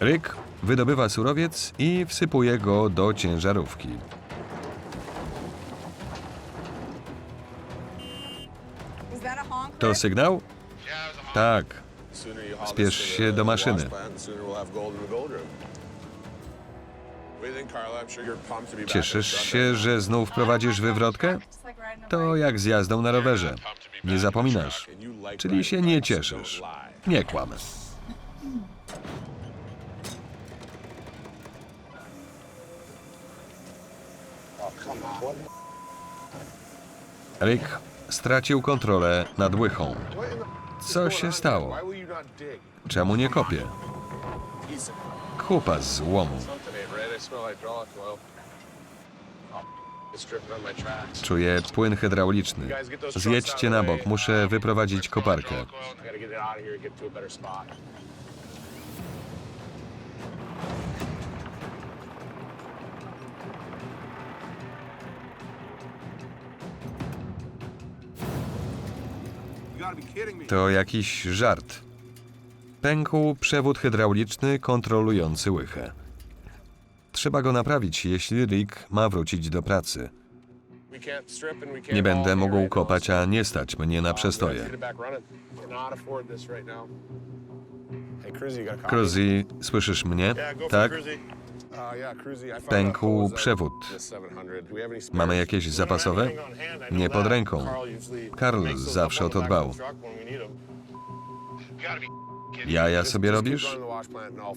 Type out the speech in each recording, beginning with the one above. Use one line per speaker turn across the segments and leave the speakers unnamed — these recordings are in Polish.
Rick wydobywa surowiec i wsypuje go do ciężarówki. To sygnał? Tak. Spiesz się do maszyny. Cieszysz się, że znów prowadzisz wywrotkę? To jak z jazdą na rowerze. Nie zapominasz. Czyli się nie cieszysz. Nie kłam. Rick stracił kontrolę nad łychą. Co się stało? Czemu nie kopie?
He's
Kupa złomu. Czuję płyn hydrauliczny. Zjedźcie na bok, muszę wyprowadzić koparkę.
To
jakiś żart. Pękł przewód hydrauliczny kontrolujący łychę. Trzeba go naprawić, jeśli Rick ma wrócić do pracy. Nie będę mógł kopać, a nie stać mnie na przestoje.
Cruzy,
słyszysz mnie? Tak? Pękł przewód.
of the 700. Do we have any spares?
Mamy jakieś zapasowe? Nie pod ręką. Karl zawsze o to dbał. Jaja sobie robisz?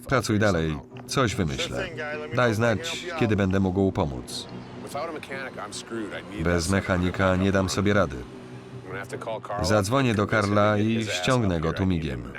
Pracuj dalej, coś wymyślę. Daj znać, kiedy będę mógł pomóc. Bez mechanika nie dam sobie rady. Zadzwonię do Karla i ściągnę go tu migiem.